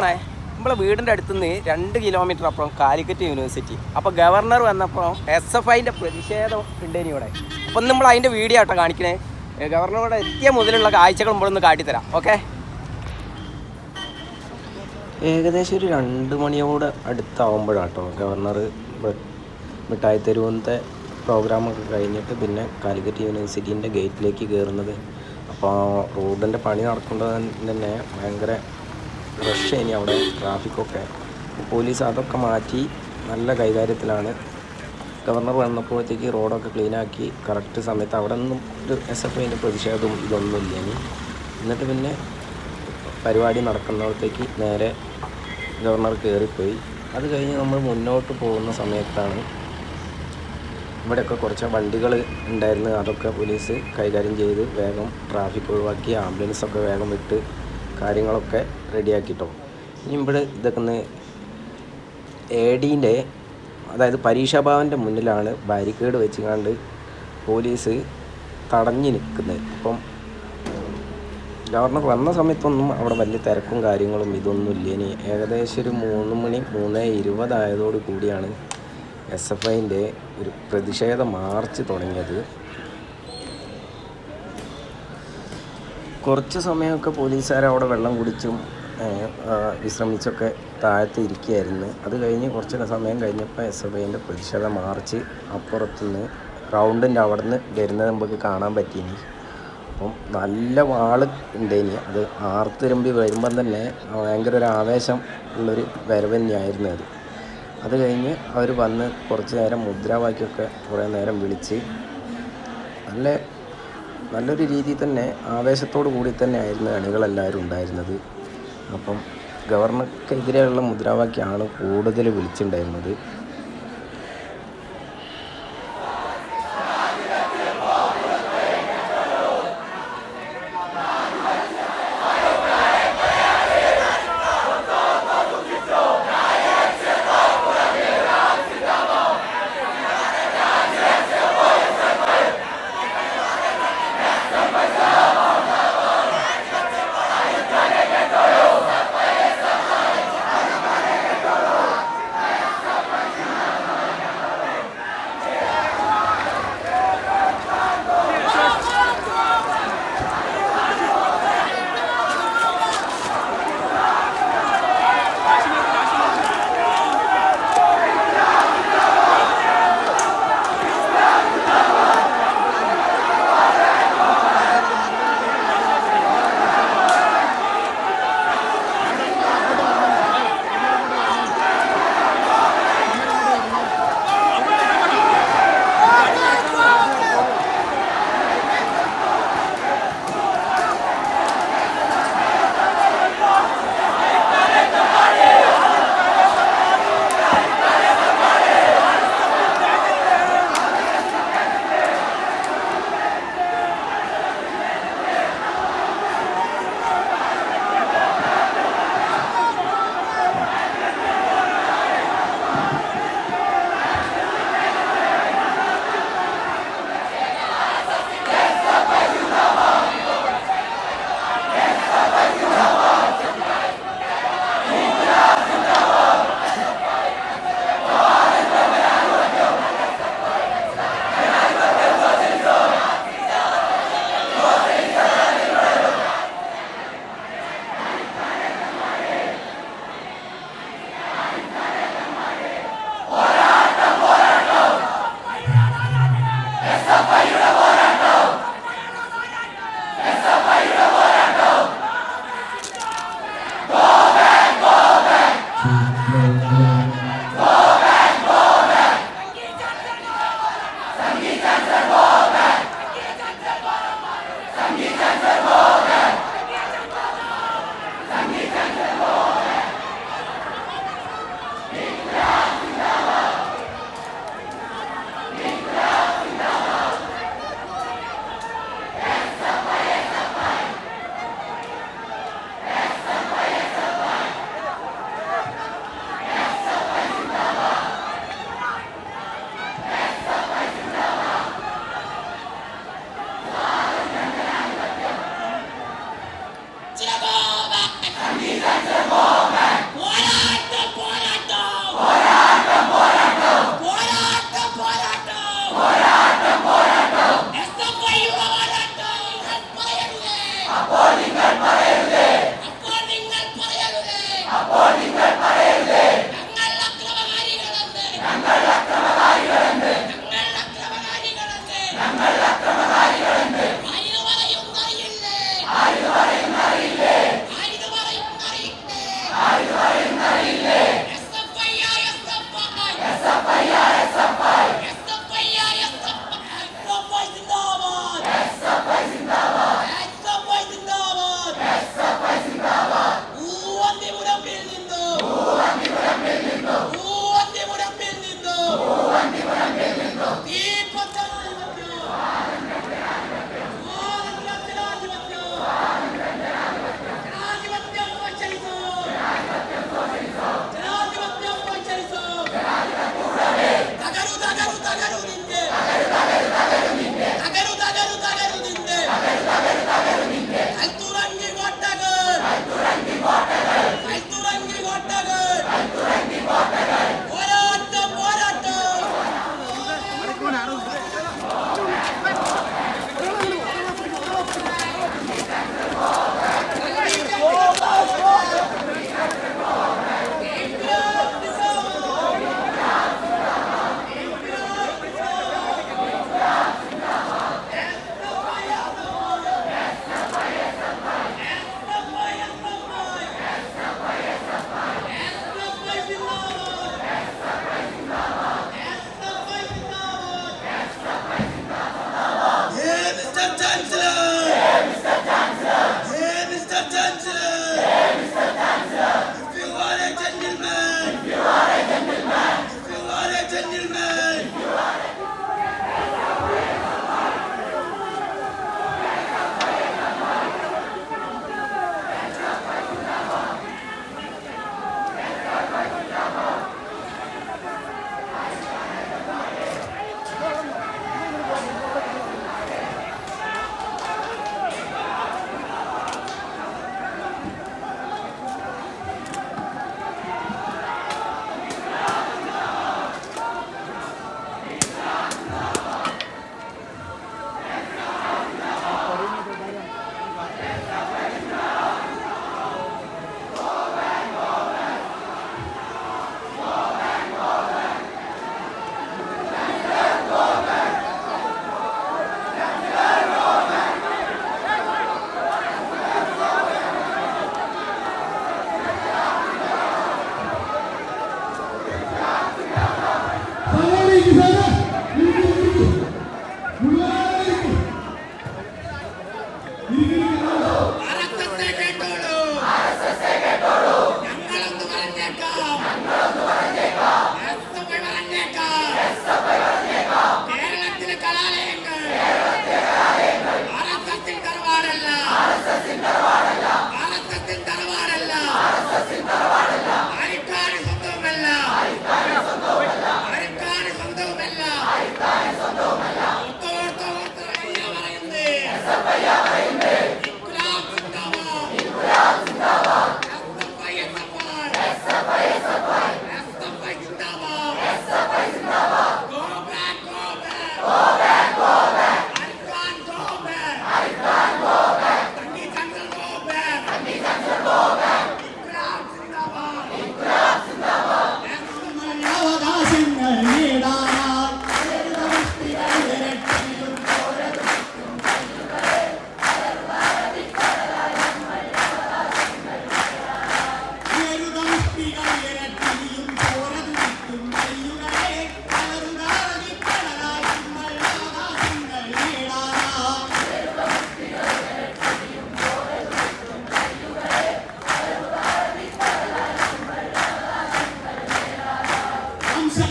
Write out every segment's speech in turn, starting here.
ആണേ നമ്മളെ വീടിന്റെ അടുത്തുനിന്ന് രണ്ട് കിലോമീറ്റർ അപ്പുറം കാലിക്കറ്റ് യൂണിവേഴ്സിറ്റി. അപ്പോൾ ഗവർണർ വന്നപ്പോൾ എസ് എഫ് ഐന്റെ പ്രതിഷേധം ഉണ്ടേനി ഇവിടെ. അപ്പം നമ്മൾ അതിന്റെ വീഡിയോ ആട്ടോ കാണിക്കണേ. ഗവർണറോടെ എത്തിയ മുതലുള്ള കാഴ്ചകൾ നമ്മളൊന്ന് കാട്ടിത്തരാം. ഓക്കെ? ഏകദേശം ഒരു രണ്ട് മണിയോട് അടുത്താവുമ്പോഴാട്ടോ ഗവർണർ മിഠായി തെരുവത്തെ പ്രോഗ്രാമൊക്കെ കഴിഞ്ഞിട്ട് പിന്നെ കാലിക്കറ്റ് യൂണിവേഴ്സിറ്റീന്റെ ഗേറ്റിലേക്ക് കയറുന്നത്. അപ്പോൾ റോഡിന്റെ പണി നടക്കേണ്ടത് തന്നെ ഭയങ്കര റഷ് ഇനി അവിടെ ട്രാഫിക്കൊക്കെ പോലീസ് അതൊക്കെ മാറ്റി നല്ല കൈകാര്യത്തിലാണ്. ഗവർണർ വന്നപ്പോഴത്തേക്ക് റോഡൊക്കെ ക്ലീനാക്കി കറക്റ്റ് സമയത്ത് അവിടെ നിന്നും ഒരു എസ് എഫ് ഐന്റെ പ്രതിഷേധവും ഇതൊന്നും ഇല്ല ഇനി. എന്നിട്ട് പിന്നെ പരിപാടി നടക്കുന്നിടത്തേക്ക് നേരെ ഗവർണർ കയറിപ്പോയി അത് കഴിഞ്ഞ് നമ്മൾ മുന്നോട്ട് പോകുന്ന സമയത്താണ് ഇവിടെയൊക്കെ കുറച്ച് വണ്ടികൾ ഉണ്ടായിരുന്നു അതൊക്കെ പോലീസ് കൈകാര്യം ചെയ്ത് വേഗം ട്രാഫിക് ഒഴിവാക്കി ആംബുലൻസൊക്കെ വേഗം വിട്ട് കാര്യങ്ങളൊക്കെ റെഡിയാക്കിയിട്ടോ ഇനി ഇവിടെ ഇതൊക്കെ ഒന്ന് എ ഡീന്റെ അതായത് പരീക്ഷാഭവന്റെ മുന്നിലാണ് ബാരിക്കേഡ് വെച്ചുകൊണ്ട് പോലീസ് തടഞ്ഞു നിൽക്കുന്നത്. അപ്പം ഗവർണർ വന്ന സമയത്തൊന്നും അവിടെ വലിയ തിരക്കും കാര്യങ്ങളും ഇതൊന്നും ഇല്ല ഇനി ഏകദേശം ഒരു മൂന്ന് മണി മൂന്ന് ഇരുപതായതോടു കൂടിയാണ് എസ് എഫ് ഐന്റെ ഒരു പ്രതിഷേധ മാർച്ച് തുടങ്ങിയത്. കുറച്ച് സമയമൊക്കെ പോലീസുകാർ അവിടെ വെള്ളം കുടിച്ചും വിശ്രമിച്ചൊക്കെ താഴത്ത് ഇരിക്കുകയായിരുന്നു. അത് കഴിഞ്ഞ് കുറച്ച് സമയം കഴിഞ്ഞപ്പോൾ എസ് എഫ് ഐന്റെ പ്രതിഷേധ മാർച്ച് അപ്പുറത്തുനിന്ന് റൗണ്ടിന്റെ അവിടെ നിന്ന് വരുന്നത് നമുക്ക് കാണാൻ പറ്റീനി അപ്പം നല്ല വാൾ ഉണ്ടേനി. അത് ആർത്തിരമ്പി വരുമ്പം തന്നെ ഭയങ്കര ഒരു ആവേശം ഉള്ളൊരു വരവ് തന്നെയായിരുന്നു അത്. അത് കഴിഞ്ഞ് അവർ വന്ന് കുറച്ച് നേരം മുദ്രാവാക്യമൊക്കെ കുറേ നേരം വിളിച്ച് നല്ല നല്ലൊരു രീതിയിൽ തന്നെ ആവേശത്തോടു കൂടി തന്നെ ആയിരുന്നു അണികളെല്ലാവരും ഉണ്ടായിരുന്നത്. അപ്പം ഗവർണർക്കെതിരെയുള്ള മുദ്രാവാക്യമാണ് കൂടുതൽ വിളിച്ചിട്ടുണ്ടായിരുന്നത്. അറസത്തെ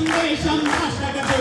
我也想骂帅哥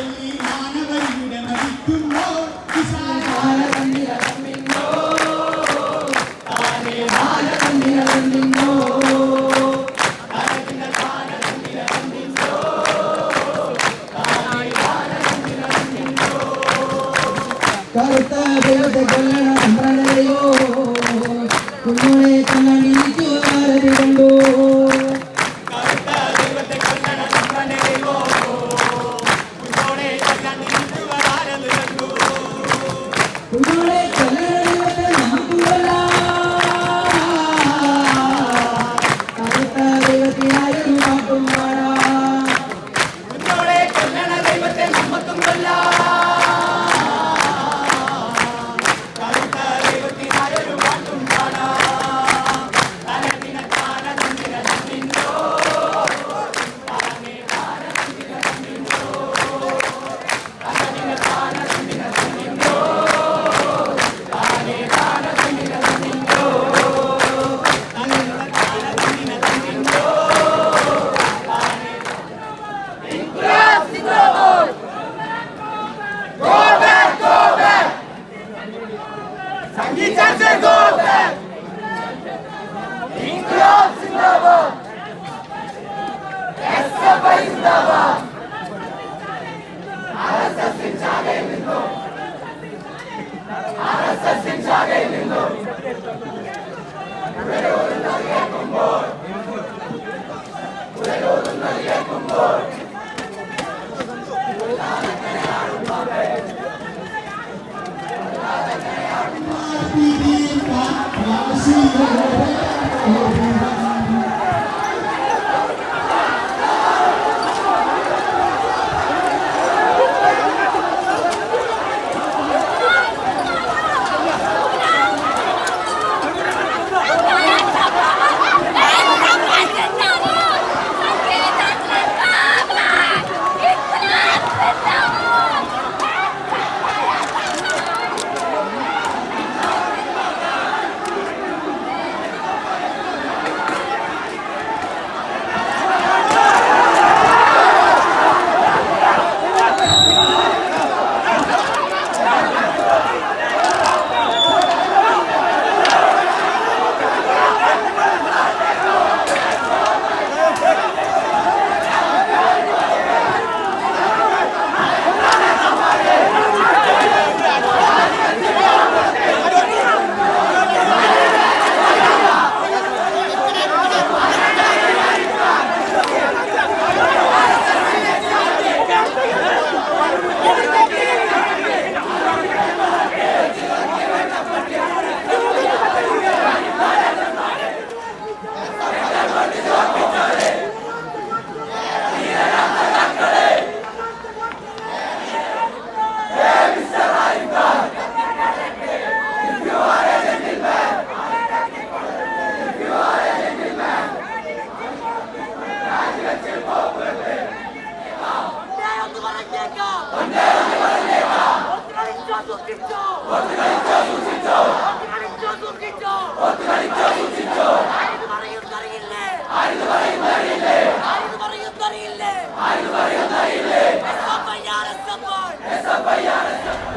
Brasil!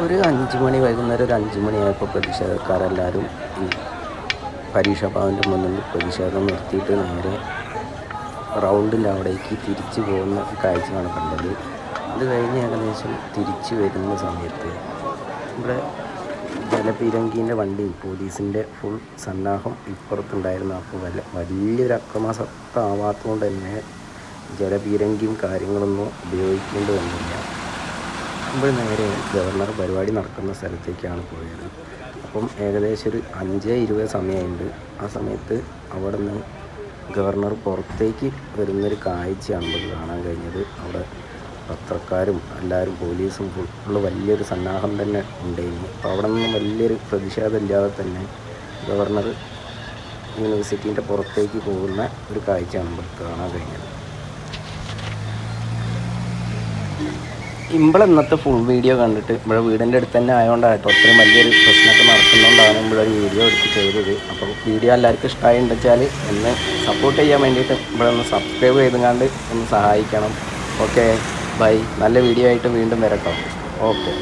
ഒരു അഞ്ച് മണി വൈകുന്നേരം ഒരു അഞ്ച് മണിയായപ്പോൾ പ്രതിഷേധക്കാരെല്ലാവരും ഈ പരീക്ഷാ ഭവന്റെ മുന്നിൽ പ്രതിഷേധം നിർത്തിയിട്ട് നേരെ റൗണ്ടിന്റെ അവിടേക്ക് തിരിച്ചു പോകുന്ന കാഴ്ചയാണ് കണ്ടത്. അത് കഴിഞ്ഞ് ഏകദേശം തിരിച്ചു വരുന്ന സമയത്ത് ഇവിടെ ജലപീരങ്കീന്റെ വണ്ടിയും പോലീസിന്റെ ഫുൾ സന്നാഹം ഇപ്പുറത്തുണ്ടായിരുന്നു അപ്പോൾ വല്ല വലിയൊരു അക്രമാസക്തമാവാത്തതുകൊണ്ട് തന്നെ ജലപീരങ്കിയും കാര്യങ്ങളൊന്നും ഉപയോഗിക്കേണ്ടി വന്നില്ല. നമ്മൾ നേരെ ഗവർണർ പരിപാടി നടക്കുന്ന സ്ഥലത്തേക്കാണ് പോയത്. അപ്പം ഏകദേശം ഒരു അഞ്ച് ഇരുപത് സമയമുണ്ട് ആ സമയത്ത് അവിടെ നിന്ന് ഗവർണർ പുറത്തേക്ക് വരുന്നൊരു കാഴ്ചയാണ് നമുക്ക് കാണാൻ കഴിഞ്ഞത്. അവിടെ പത്രക്കാരും എല്ലാവരും പോലീസും ഫുള്ള് വലിയൊരു സന്നാഹം തന്നെ ഉണ്ടായിരുന്നു അപ്പോൾ അവിടെ നിന്ന് വലിയൊരു പ്രതിഷേധം ഇല്ലാതെ തന്നെ ഗവർണർ യൂണിവേഴ്സിറ്റീന്റെ പുറത്തേക്ക് പോകുന്ന ഒരു കാഴ്ചയാണ് നമുക്ക് കാണാൻ കഴിഞ്ഞത്. ഇമ്പളെ ഇന്നത്തെ ഫുൾ വീഡിയോ കണ്ടിട്ട് ഇവിടെ വീടിന്റെ അടുത്ത് തന്നെ ആയതുകൊണ്ടായിട്ടോ അത്രയും വലിയൊരു പ്രശ്നമൊക്കെ നടക്കുന്നതുകൊണ്ടാണ് ഇവിടെ വീഡിയോ എടുത്ത് ചെയ്തത്. അപ്പോൾ വീഡിയോ എല്ലാവർക്കും ഇഷ്ടമായി വെച്ചാൽ എന്നെ സപ്പോർട്ട് ചെയ്യാൻ വേണ്ടിയിട്ട് ഇവിടെ ഒന്ന് സബ്സ്ക്രൈബ് ചെയ്തുകൊണ്ട് ഒന്ന് സഹായിക്കണം. ഓക്കെ ബൈ നല്ല വീഡിയോ ആയിട്ട് വീണ്ടും വരട്ടോ. ഓക്കെ